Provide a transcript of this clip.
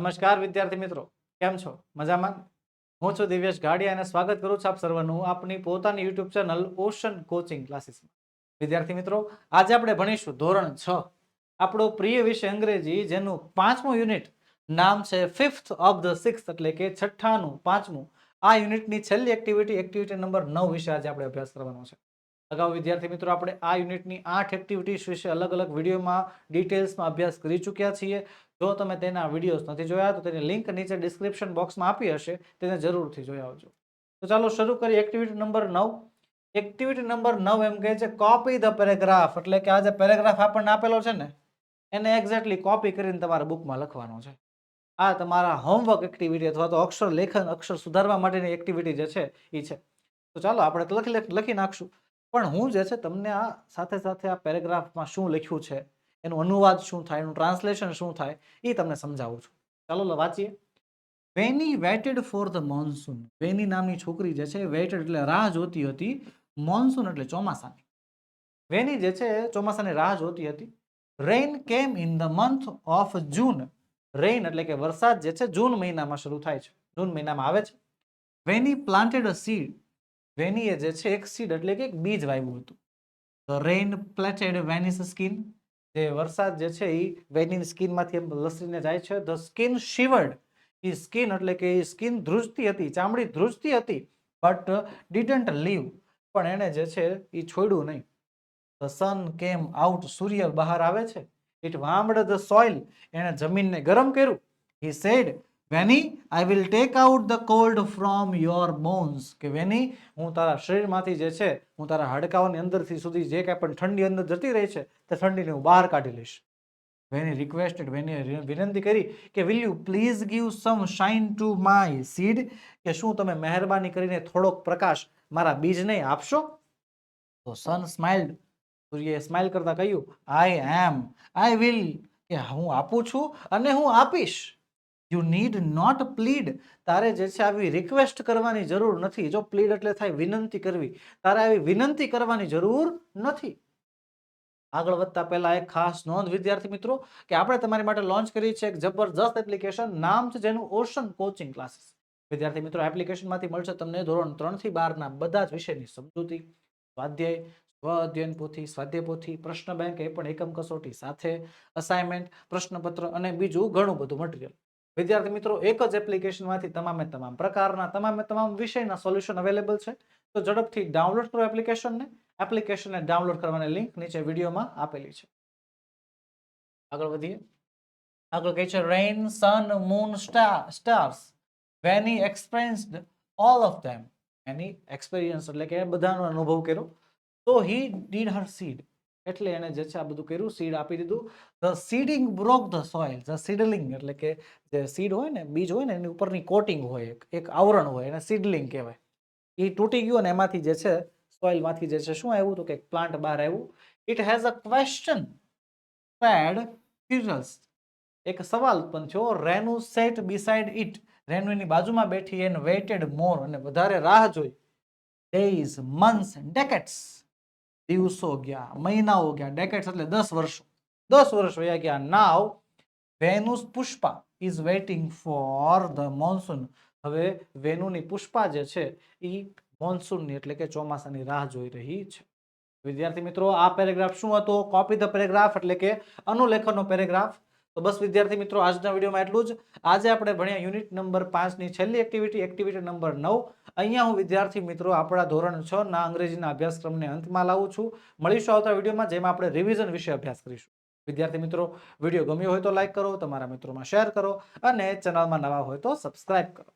નમસ્કાર વિદ્યાર્થી મિત્રો, કેમ છો? મજામાં? હું છું દિવ્યેશ ગાડિયા અને સ્વાગત કરું છું આપ સર્વનું આપની પોતાની યુટ્યુબ ચેનલ ઓશન કોચિંગ ક્લાસીસમાં. વિદ્યાર્થી મિત્રો, આજે આપણે ભણીશું ધોરણ છ. આપણો પ્રિય વિષય અંગ્રેજી, જેનું પાંચમું યુનિટ નામ છે ફિફ્થ ઓફ ધ સિક્સ એટલે કે છઠ્ઠાનું પાંચમું. આ યુનિટની છેલ્લી એક્ટિવિટી એક્ટિવિટી નંબર નવ વિશે આજે આપણે અભ્યાસ કરવાનો છે. અગાઉ વિદ્યાર્થી મિત્રો આપણે આ યુનિટની આઠ એક્ટિવિટીઝ વિશે અલગ અલગ વિડીયોમાં ડિટેલ્સમાં અભ્યાસ કરી ચૂક્યા છીએ. જો તમે તેના વિડીયોઝ નથી જોયા, તો તેની લિંક નીચે ડિસ્ક્રિપ્શન બોક્સમાં આપી હશે. તેને જરૂરથી જોઈ આવજો. તો ચાલો શરૂ કરીએ એક્ટિવિટી નંબર નવ. એક્ટિવિટી નંબર નવ એમ કહે છે કોપી ધ પેરેગ્રાફ એટલે કે આ જે પેરેગ્રાફ આપણને આપેલો છે ને, એને એક્ઝેક્ટલી કોપી કરીને તમારા બુકમાં લખવાનો છે. આ તમારા હોમવર્ક એક્ટિવિટી અથવા તો અક્ષર લેખન અક્ષર સુધારવા માટેની એક્ટિવિટી જે છે એ છે. તો ચાલો આપણે લખી લખી નાખશું. પણ હું જે છે તમને આ સાથે સાથે આ પેરેગ્રાફમાં શું લખ્યું છે, એનું અનુવાદ શું થાય, એનું ટ્રાન્સલેશન શું થાય એ તમને સમજાવું છું. ચાલો વાંચીએ. Veni waited for the monsoon. Veni નામની છોકરી જે છે વેટેડ એટલે રાહ જોતી હતી, મોન્સૂન એટલે ચોમાસાની. વેની જે છે, ચોમાસાની રાહ જોતી હતી. Rain came in the month of June. Rain એટલે કે વરસાદ જે છે, જૂન મહિનામાં શરૂ થાય છે, જૂન મહિનામાં આવે છે. વેની પ્લાન્ટેડ અ સીડ. વેનીએ જે છે, એક સીડ એટલે કે એક બીજ વાવ્યું હતું. The rain pelted Veni's skin જે વરસાદ જે છે એ વેનીની સ્કિનમાંથી એમ લસરીને જાય છે. ધ સ્કિન શિવર્ડ એ સ્કિન એટલે કે એ સ્કિન ધ્રુજતી હતી, ચામડી ધ્રુજતી હતી બટ ડિડન્ટ લીવ પણ એણે જે છે એ છોડ્યું નહીં. ધ સન કેમ આઉટ સૂર્ય બહાર આવે છે. ઇટ વામડ ધ સોઇલ એણે જમીનને ગરમ કર્યું. He said Veni I will take out the cold from your bones કે વેની, હું તારા શરીરમાંથી જે છે, હું તારા હાડકાઓની અંદરથી સુધી જે કાંઈ પણ ઠંડી અંદર જતી રહી છે, તે ઠંડીને હું બહાર કાઢી લઈશ. વેની રિક્વેસ્ટેડ વેની વિનંતી કરી કે will you please give some shine to my seed કે શું તમે મહેરબાની કરીને થોડોક પ્રકાશ મારા બીજને આપશો? તો સન સ્માઇલ્ડ, સૂર્યએ સ્માઇલ કરતા કહ્યું આઈ એમ આઈ વિલ કે હું આપું છું અને હું આપીશ. યુ નીડ નોટ પ્લીડ તારે જે છે આવી રિક્વેસ્ટ કરવાની જરૂર નથી. જો પ્લીડ એટલે થાય વિનંતી કરવી. તારે આવી વિનંતી કરવાની જરૂર નથી. આગળ વધતા પહેલા એક ખાસ નોંધ, વિદ્યાર્થી મિત્રો, કે આપણે તમારી માટે લોન્ચ કરી છે એક જબરજસ્ત એપ્લિકેશન નામ છે જેનું ઓશન કોચિંગ ક્લાસીસ વિદ્યાર્થી મિત્રો એપ્લિકેશનમાંથી મળશે તમને ધોરણ ત્રણથી બારના બધા જ વિષયની સમજૂતી, સ્વાધ્યાય સ્વ અધ્યયન પોથી, સ્વાધ્યાય પોથી, પ્રશ્ન બેંક એ પણ એકમ કસોટી સાથે અસાઇનમેન્ટ પ્રશ્નપત્ર અને બીજું ઘણું બધું મટીરિયલ વિદ્યાર્થી મિત્રો, એક જ એપ્લિકેશનમાંથી તમામે તમામ પ્રકારના, તમામે તમામ વિષયના સોલ્યુશન અવેલેબલ છે. તો ઝડપથી ડાઉનલોડ કરો એપ્લિકેશનને એપ્લિકેશનને ડાઉનલોડ કરવાની લિંક નીચે વિડીયોમાં આપેલી છે. આગળ વધીએ. આગળ કહે છે rain sun moon star stars Veni experienced all of them any experience એટલે કે બધાનો અનુભવ કર્યો. તો હી ડીડ હર સીડ એટલે એને જે છે આ બધું કર્યું સીડ આપી દીધું. The seeding broke the soil the seedling એટલે કે જે સીડ હોય ને, બીજ હોય ને, એની ઉપરની કોટિંગ હોય, એક આવરણ હોય, એને સીડલિંગ કહેવાય. એ તૂટી ગયું અને એમાંથી જે છે સોઇલમાંથી જે છે, શું આવ્યું? તો કે પ્લાન્ટ બહાર આવ્યું. It has a question paid fusels એક સવાલ ઉત્પન્ન થયો Renu sat beside it Renu બાજુમાં બેઠી એન વેઇટેડ મોર અને વધારે રાહ જોઈ. ડેઝ મંથ્સ ડેકેટ્સ દિવસો ગયા, મહિનાઓ ગયા ડેકેટ્સ એટલે દસ વર્ષો. દસ વર્ષ વયા ગયા. Now Venu's Pushpa is waiting for the monsoon હવે વેનુની પુષ્પા જે છે એ મોન્સૂનની એટલે કે ચોમાસાની રાહ જોઈ રહી છે. વિદ્યાર્થી મિત્રો, આ પેરેગ્રાફ શું હતો? કોપી ધ પેરેગ્રાફ એટલે કે અનુલેખનનો પેરેગ્રાફ તો બસ વિદ્યાર્થી મિત્રો, આજના વિડીયોમાં એટલું જ. આજે આપણે ભણ્યા યુનિટ નંબર પાંચની છેલ્લી એક્ટિવિટી એક્ટિવિટી નંબર નવ. અહીંયા હું વિદ્યાર્થી મિત્રો આપણા ધોરણ છ ના અંગ્રેજીના અભ્યાસક્રમને અંતમાં લાવું છું. મળીશું આવતા વિડીયોમાં, જેમાં આપણે રિવિઝન વિશે અભ્યાસ કરીશું. વિદ્યાર્થી મિત્રો, વીડિયો ગમ્યો હોય તો લાઇક કરો, તમારા મિત્રોમાં શેર કરો અને ચેનલમાં નવા હોય તો સબસ્ક્રાઇબ કરો.